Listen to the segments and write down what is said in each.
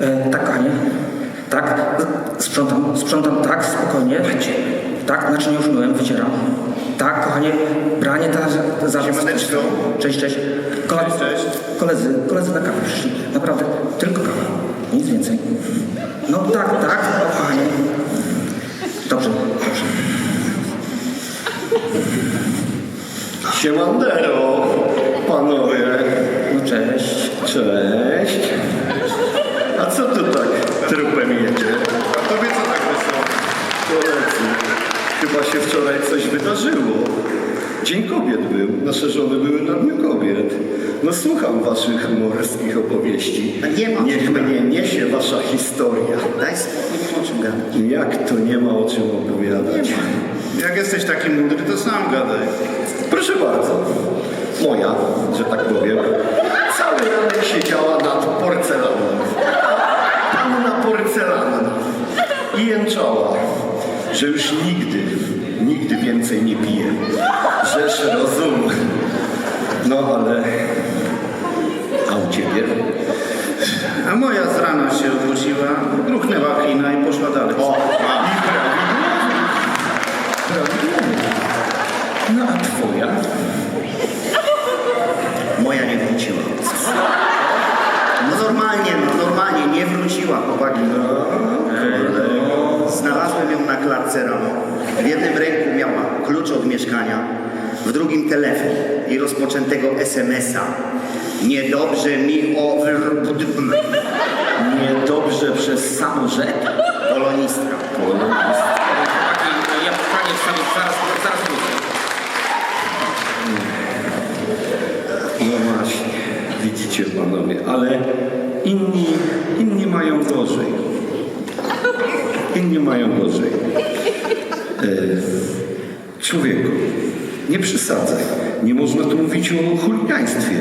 E, tak, kochanie. Tak, sprzątam, sprzątam, tak, spokojnie. Tak, naczynie już myłem, wycieram. Tak, kochanie, branie zaraz. Siemaneczko. Cześć, cześć. Koledzy, Cześć, cześć. Koledzy, koledzy na kawę przyszli. Naprawdę, tylko kawa. Nic więcej. No tak, tak, kochanie. Dobrze, dobrze. Siemandero, panowie. No cześć. Cześć. A co tu tak trupem jedzie? A tobie co tak wesoło? Koledzy, chyba się wczoraj coś wydarzyło. Dzień kobiet był, nasze żony były na dniu kobiet. No słucham waszych morskich opowieści. A nie ma. Niech mnie niesie wasza historia. Daj spokój, nie ma o czym gadać. Jak to nie ma o czym opowiadać? Jak jesteś taki mądry, to sam gadaj. Proszę bardzo. Moja, że tak powiem, cały ranek siedziała nad porcelaną. Panna porcelanna. I jęczała, że już nigdy więcej nie pije. Żeż rozum. No ale... A u ciebie? A moja z rana się obudziła, gruchnęła klina i poszła dalej. O. No a twoja? Moja nie wróciła. No normalnie, no normalnie, nie wróciła, chłopaki. Znalazłem ją na klatce rano. W jednym ręku klucz od mieszkania, w drugim telefon i rozpoczętego SMS-a. Niedobrze mi o... Niedobrze przez sam rzek? Polonistka. Ja panie zaraz, zaraz wrócę. No właśnie, widzicie panowie, ale inni, inni mają gorzej. Inni mają gorzej. E, człowieku, nie przesadzaj. Nie można tu mówić o chuligaństwie.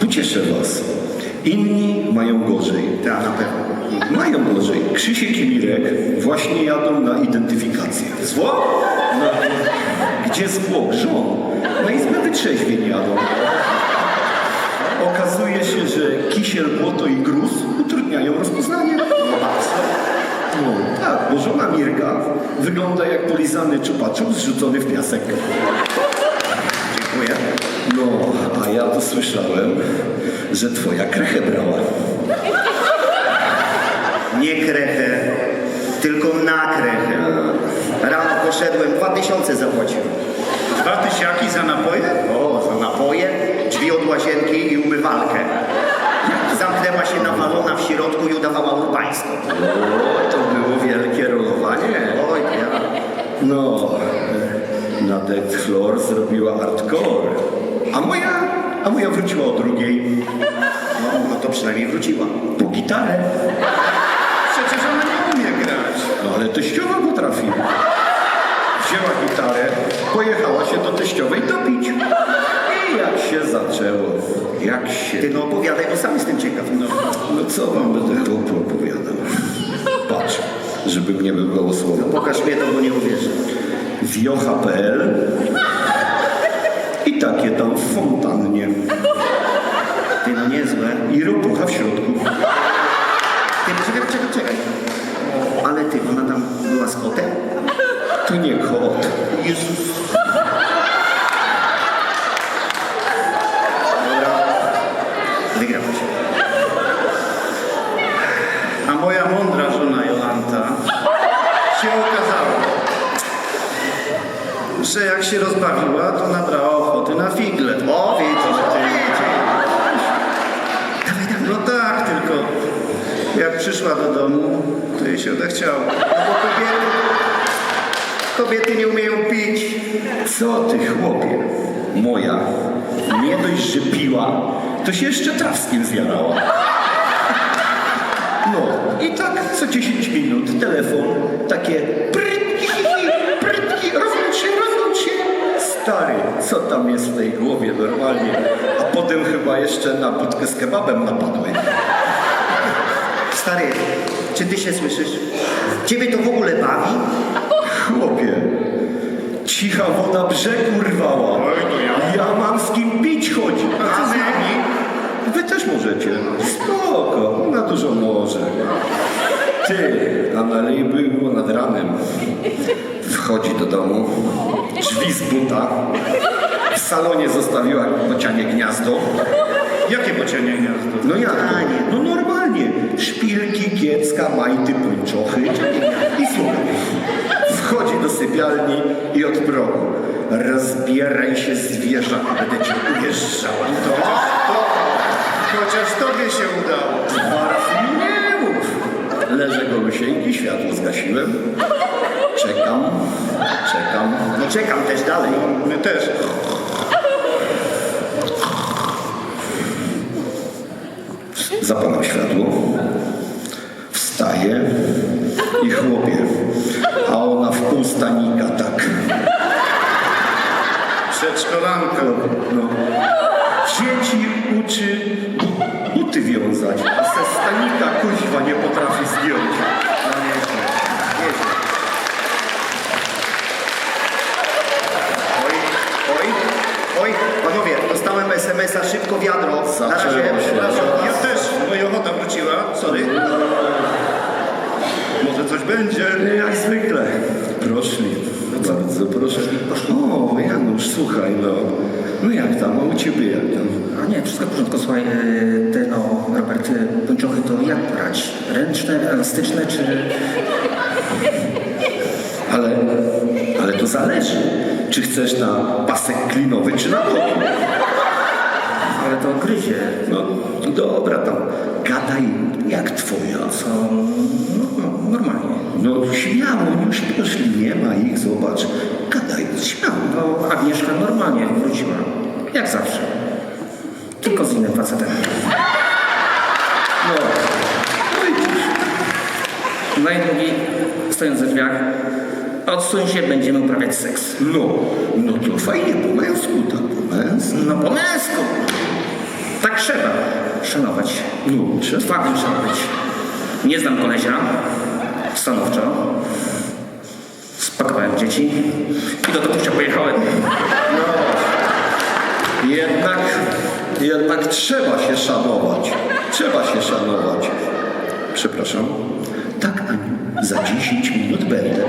Pocieszę was. Inni mają gorzej. Tak, na pewno. Mają gorzej. Krzysiek i Mirek właśnie jadą na identyfikację. Zło? No, gdzie zwłok żon? Na izbę jadą. Okazuje się, że kisiel, błoto i gruz utrudniają rozpoznanie. No tak, bo żona Mirka wygląda jak polizany czupaczuk zrzucony w piasek. Dziękuję. No, a ja to słyszałem, że twoja krechę brała. Nie krechę, tylko na krechę. Rano poszedłem, dwa tysiące zapłaciłem. Dwa tysiaki za napoje? O, za napoje, drzwi od łazienki i umywalkę. Zamknęła się nawalona w środku i udawała urbańską. O, to było wielkie rolowanie. Oj, ja. No, na Floor zrobiła hardcore. A moja, a moja wróciła o drugiej No, no to przynajmniej wróciła. po gitarę. Przecież ona nie umie grać. No ale teściowa potrafi. Wzięła gitarę, pojechała się do teściowej dopić. I jak się zaczęło, jak się... Ty no opowiadaj, bo sam jestem ciekaw. No. No co wam będę chłopu opowiadał? Patrz, żebym nie był gołosłowny. Pokaż mnie to, bo nie uwierzę. Wiocha.pl i takie tam w fontannie. Ty no niezłe. I ropucha w środku. Ty czekaj, czekaj, czekaj. Ale ty, ona tam była z kotem? To nie kot. Jezus. Dobra. Wygrał się. A moja mądra żona Jolanta się okazało, że jak się rozbawiła, to nabrała ochoty na figle. O, widzisz, ty. No tak, tylko jak przyszła do domu, to jej się odechciało. No bo kobiety, kobiety nie umieją pić. Co ty chłopie? Moja nie dość, że piła, to się jeszcze trawskim zjarała. No i tak co 10 minut telefon, takie prytki, Stary, co tam jest w tej głowie normalnie? A potem chyba jeszcze na budkę z kebabem napadły. Stary, czy ty się słyszysz? Ciebie to w ogóle bawi? Chłopie, cicha woda brzeg urwała. Ja. Mam z kim pić chodzić. A co z nami? Wy też możecie. Spoko, na dużo może. Ty, a na alei było nad ranem. Wchodzi do domu, drzwi z buta. W salonie zostawiła bocianie gniazdo. Jakie bocianie gniazdo? No jak? to? No normalnie. Szpilki, kiecka, majty, pończochy. I słuchaj. Wchodzi do sypialni i od progu. Rozbieraj się zwierzę, będę cię ujeżdżała. To Chociaż tobie się udało. zaraz mi nie mów. Golusieńki, światło zgasiłem. Czekam, czekam. No czekam też dalej. My też. Zapalam światło. Wstaję i chłopie. A ona w pół stanika tak. Przedszkolanka. No. Dzieci uczy bu- buty wiązać, a ze stanika kuźwa nie potrafi zdjąć. SMS-a, szybko wiadro. Razie, się. przepraszam. Ja też. Moja ochota wróciła. Sorry. Może coś będzie. Jak zwykle. Proszli. Bardzo proszę. O, Janusz, słuchaj, no. No jak tam, a u ciebie jak tam? A nie, wszystko w porządku. Słuchaj, e, te no, Robert, e, pończochy to jak brać? Ręczne, elastyczne czy... Ale, ale to zależy. Czy chcesz na pasek klinowy, czy na boki? Ale to gryzie. No, dobra, tam gadaj jak twoja. Co? No, no, normalnie. No śmiało, już poszli, nie ma ich, zobacz. Gadaj, śmiało. No, Agnieszka normalnie wróciła. Jak zawsze. Tylko z innym facetem. No, no i drugi, stojąc we drzwiach, odsuń się, będziemy uprawiać seks. No, no to fajnie po męsku, tak po męsku. No po męsku. Tak trzeba szanować. No. Twardym trzeba być. Nie znam kolesia. Stanowczo. Spakowałem dzieci i do tatusia pojechałem. Jednak, jednak trzeba się szanować. Trzeba się szanować. Przepraszam. Tak, Aniu, za 10 minut będę.